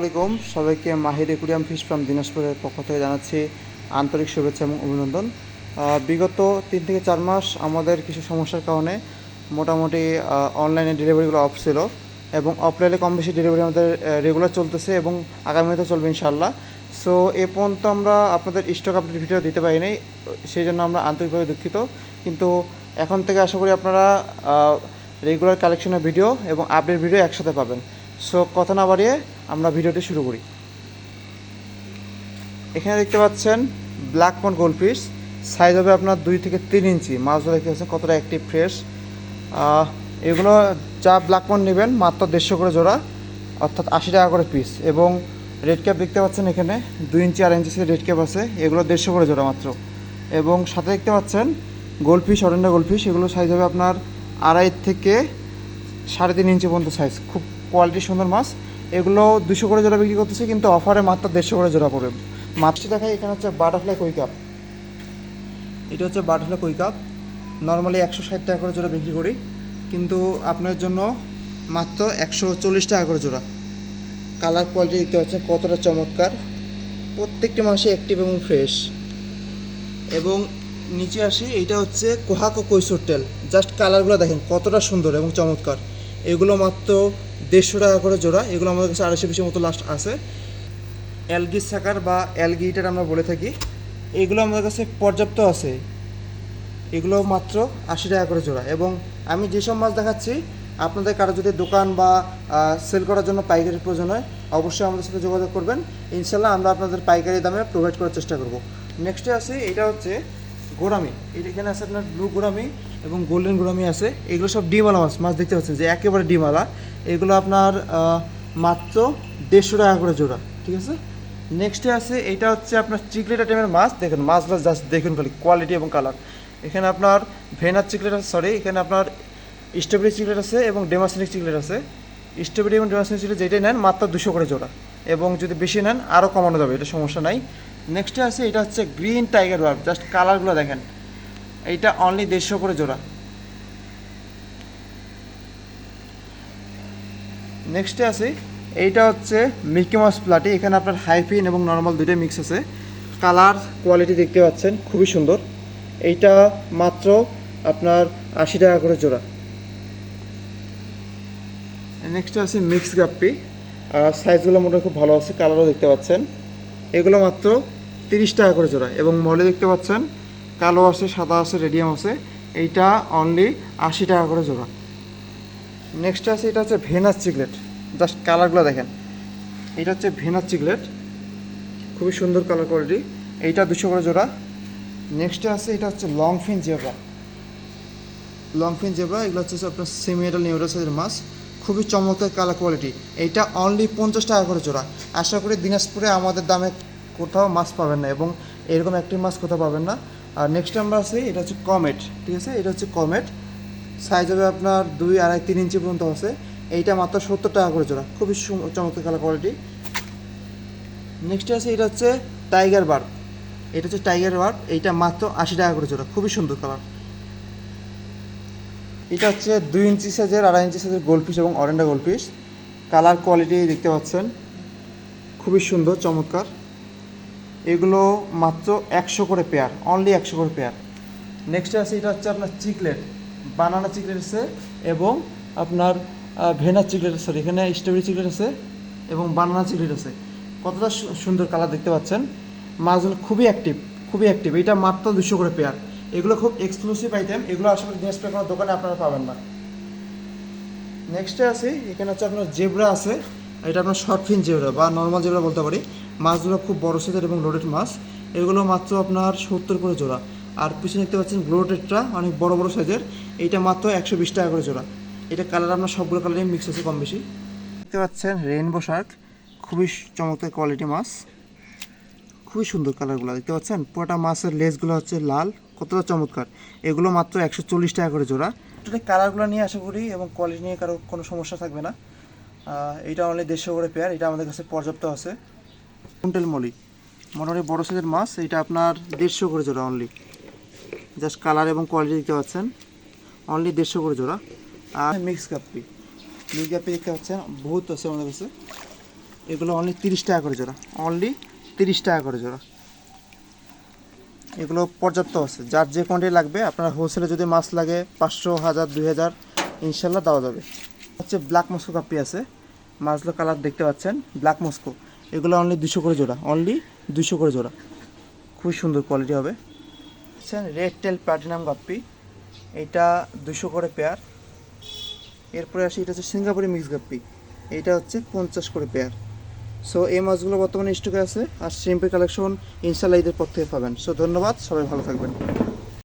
আসসালামাইকুম সবাইকে মাহির aquarium fish farm দিনাজপুরের পক্ষ থেকে জানাচ্ছি আন্তরিক শুভেচ্ছা এবং অভিনন্দন। বিগত তিন থেকে চার মাস আমাদের কিছু সমস্যার কারণে মোটামুটি অনলাইনে ডেলিভারিগুলো অফ ছিল এবং অফলাইনে কম বেশি ডেলিভারি আমাদের রেগুলার চলতেছে এবং আগামীতে চলবে ইনশাল্লাহ সো এ পর্যন্ত আমরা আপনাদের স্টক আপডেট ভিডিও দিতে পারিনি, সেই জন্য আমরা আন্তরিকভাবে দুঃখিত। কিন্তু এখন থেকে আশা করি আপনারা রেগুলার কালেকশনের ভিডিও এবং আপডেট ভিডিও একসাথে পাবেন। সো কথা না বাড়িয়ে আমরা ভিডিওটি শুরু করি। এখানে দেখতে পাচ্ছেন ব্ল্যাক পন গোল্ডফিশ সাইজ হবে আপনার দুই থেকে তিন ইঞ্চি। মাছ মাছগুলো দেখতে পাচ্ছেন কতটা অ্যাক্টিভ ফ্রেশ এগুলো যা ব্ল্যাক পন নেবেন, মাত্র দেড়শো করে জোড়া, অর্থাৎ আশি টাকা করে পিস এবং রেড ক্যাপ দেখতে পাচ্ছেন এখানে, দুই ইঞ্চি, আড়াই ইঞ্চি রেড ক্যাপ আছে। এগুলো দেড়শো করে জোড়া মাত্র। এবং সাথে দেখতে পাচ্ছেন গোল্ডফিশ অরেন্ডা গোল্ডফিশ এগুলো সাইজ হবে আপনার আড়াই থেকে সাড়ে তিন ইঞ্চি পর্যন্ত সাইজ খুব কোয়ালিটি সুন্দর মাছ। এগুলো দুশো করে জোড়া বিক্রি করতেছে, কিন্তু অফারে মাত্র দেড়শো করে জোড়া পড়বে। মাছটি দেখাই, এখানে হচ্ছে বাটারফ্লাই কই কাপ এটা হচ্ছে বাটারফ্লাই কই কাপ নর্মালি একশো ষাট টাকা করে জোড়া বিক্রি করি, কিন্তু আপনার জন্য মাত্র একশো চল্লিশ টাকা করে জোড়া। কালার কোয়ালিটি দেখতে পাচ্ছেন কতটা চমৎকার। প্রত্যেকটি মাসে অ্যাক্টিভ এবং ফ্রেশ এবং নিচে আসি, এইটা হচ্ছে কোহাকো কৈশোর তেল। জাস্ট কালারগুলো দেখেন কতটা সুন্দর এবং চমৎকার। এগুলো মাত্র দেড়শো টাকা করে জোড়া। এগুলো আমাদের কাছে আড়াইশো পিসের মতো লাস্ট আছে। অ্যালগি সাকার বা অ্যালগি ইটার আমরা বলে থাকি। এগুলো আমাদের কাছে পর্যাপ্ত আছে। এগুলো মাত্র আশি টাকা করে জোড়া। এবং আমি যেসব মাছ দেখাচ্ছি, আপনাদের কারও যদি দোকান বা সেল করার জন্য পাইকারি প্রয়োজন হয়, অবশ্যই আমাদের সাথে যোগাযোগ করবেন। ইনশাল্লাহ আমরা আপনাদের পাইকারি দামে প্রোভাইড করার চেষ্টা করব। নেক্সটে আছে এটা হচ্ছে গোরামি এখানে আছে আপনার ব্লু গোরামি এবং গোল্ডেন গ্রামি আছে। এগুলো সব ডিমালা মাছ মাছ দেখতে পাচ্ছেন যে একেবারে ডিমালা এগুলো আপনার মাত্র দেড়শো টাকা করে জোড়া, ঠিক আছে? নেক্সটে আছে, এটা হচ্ছে আপনার চিকলেটা আইটেমের মাছ। দেখেন, মাছগুলো জাস্ট দেখুন খালি কোয়ালিটি এবং কালার এখানে আপনার ভেনার চিকলেট আছে সরি এখানে আপনার স্ট্রবেরি চিকলেট আছে এবং ডেমাসিনিক চিকলেট আছে। স্ট্রবেরি এবং ডেমাসিনিক চিকলেট যেটাই নেন, মাত্র দুশো করে জোড়া। এবং যদি বেশি নেন আরও কমানো যাবে, এটা সমস্যা নাই। নেক্সটে আছে, এটা হচ্ছে গ্রিন টাইগার ওয়ার্ক জাস্ট কালারগুলো দেখেন। এইটা অনলি দেড়শো করে জোড়া। নেক্সটে আছে এইটা হচ্ছে মিল্কি মাস প্লাটি এখানে আপনার হাইফিন এবং নর্মাল দুইটাই মিক্স আছে। কালার কোয়ালিটি দেখতে পাচ্ছেন, খুবই সুন্দর। এইটা মাত্র আপনার আশি টাকা করে জোড়া। নেক্সট আছে মিক্স গাপ্পি আর সাইজগুলো মোটামুটি খুব ভালো আছে কালারও দেখতে পাচ্ছেন। এগুলো মাত্র তিরিশ টাকা করে জোড়া এবং মলে দেখতে পাচ্ছেন কালো আছে, সাদা আছে, রেডিয়াম আছে। এইটা অনলি আশি টাকা করে জোড়া। নেক্সট আছে, এটা হচ্ছে ভেনাস চিকলেট জাস্ট কালারগুলো দেখেন। এটা হচ্ছে ভেনাস চিকলেট খুবই সুন্দর কালার কোয়ালিটি এইটা দুশো করে জোড়া। নেক্সটে আছে, এটা হচ্ছে long fin zebra long fin zebra এগুলো হচ্ছে আপনার সেমিয়েটাল নিউরো সাইজের মাছ। খুবই চমৎকার কালার কোয়ালিটি এইটা অনলি পঞ্চাশ টাকা করে জোড়া। আশা করি দিনাজপুরে আমাদের দামে কোথাও মাছ পাবেন না এবং এরকম একটি মাছ কোথাও পাবেন না। আর নেক্সট আমরা আছে, এটা হচ্ছে কমেট ঠিক আছে? এটা হচ্ছে কমেট সাইজ হবে আপনার দুই আড়াই তিন ইঞ্চি পর্যন্ত আছে। এইটা মাত্র সত্তর টাকা করে জোড়া। খুবই চমৎকার কালার কোয়ালিটি নেক্সট আছে, এটা হচ্ছে টাইগার বার এটা হচ্ছে টাইগার বার এইটা মাত্র আশি টাকা করে জোড়া। খুবই সুন্দর কালার এটা হচ্ছে দুই ইঞ্চি সাইজের আড়াই ইঞ্চি সাইজের গোলফিশ এবং অরেন্ডা গোলফিশ কালার কোয়ালিটি দেখতে পাচ্ছেন। খুবই সুন্দর, চমৎকার। এগুলো মাত্র একশো করে পেয়ার অনলি একশো করে পেয়ার। নেক্সট আছে, এটা হচ্ছে আপনার চিকলেট বানানা চিকলেট আছে এবং আপনার ভেনার চিকলেট আছে এখানে স্ট্রবেরি চিকলেট আছে এবং বানানা চিকলেট আছে। কতটা সুন্দর কালার দেখতে পাচ্ছেন? মাছগুলো খুবই অ্যাক্টিভ খুবই অ্যাক্টিভ এটা মাত্র দুশো করে পেয়ার। এগুলো খুব এক্সক্লুসিভ আইটেম এগুলো আসলে দিনাজপুর কোনো দোকানে আপনারা পাবেন না। নেক্সটে আছে, এখানে হচ্ছে আপনার জেব্রা আছে। এটা আপনার শর্ট ফিন জেব্রা বা নর্মাল জেব্রা বলতে পারি। মাছগুলো খুব বড় সাইজের এবং লোডেড মাছ। এগুলো মাত্র আপনার সত্তর করে জোড়া। আর পিছনে দেখতে পাচ্ছেন গ্লোটেডটা অনেক বড় বড় সাইজের এইটা মাত্র একশো বিশ টাকা করে জোড়া। এটা কালার আপনার সবগুলো কালারই মিক্স আছে কম বেশি। দেখতে পাচ্ছেন রেইনবো শার্ক খুবই চমৎকার কোয়ালিটি মাছ। খুবই সুন্দর কালারগুলো দেখতে পাচ্ছেন পুরোটা মাছের লেজগুলো হচ্ছে লাল। কতটা চমৎকার। এগুলো মাত্র একশো চল্লিশ টাকা করে জোড়া। কালারগুলো নিয়ে আশা করি এবং কোয়ালিটি নিয়ে কারও কোনো সমস্যা থাকবে না। এটা অনলি দেড়শো করে পেয়ার এটা আমাদের কাছে পর্যাপ্ত আছে। কুইন্টাল মলি, মোটামুটি বড় সাইজের মাছ, এটা আপনার দেড়শো করে জোড়া অনলি জাস্ট কালার এবং কোয়ালিটি দেখতে পাচ্ছেন। অনলি দেড়শো করে জোড়া। আর মিক্স কাপ্পি মিক্স কাপ্পি দেখতে পাচ্ছেন, বহুত আছে আমাদের কাছে। এগুলো অনলি তিরিশ টাকা করে জোড়া। অনলি তিরিশ টাকা করে জোড়া। এগুলো পর্যাপ্ত আছে। যার যে কোয়ান্টিটি লাগবে, আপনার হোলসেলে যদি মাছ লাগে পাঁচশো, হাজার, দুই হাজার, ইনশাল্লাহ দেওয়া যাবে। হচ্ছে ব্ল্যাক মস্কো কাপ্পি আছে। মাছগুলো কালার দেখতে পাচ্ছেন ব্ল্যাক মস্কো এগুলো অনলি দুশো করে জোড়া অনলি দুশো করে জোড়া। খুবই সুন্দর কোয়ালিটি হবে। বুঝছেন রেড টেল প্লাটিনাম গাপ্পি এটা দুশো করে পেয়ার এরপরে আসি, এটা হচ্ছে সিঙ্গাপুরি মিক্স গাপ্পি এইটা হচ্ছে পঞ্চাশ করে পেয়ার সো এই মাছগুলো বর্তমানে স্টকে আছে, আর শ্রিম্পের কালেকশন ইনশাল্লাহ ঈদের পর থেকে পাবেন। সো ধন্যবাদ, সবাই ভালো থাকবেন।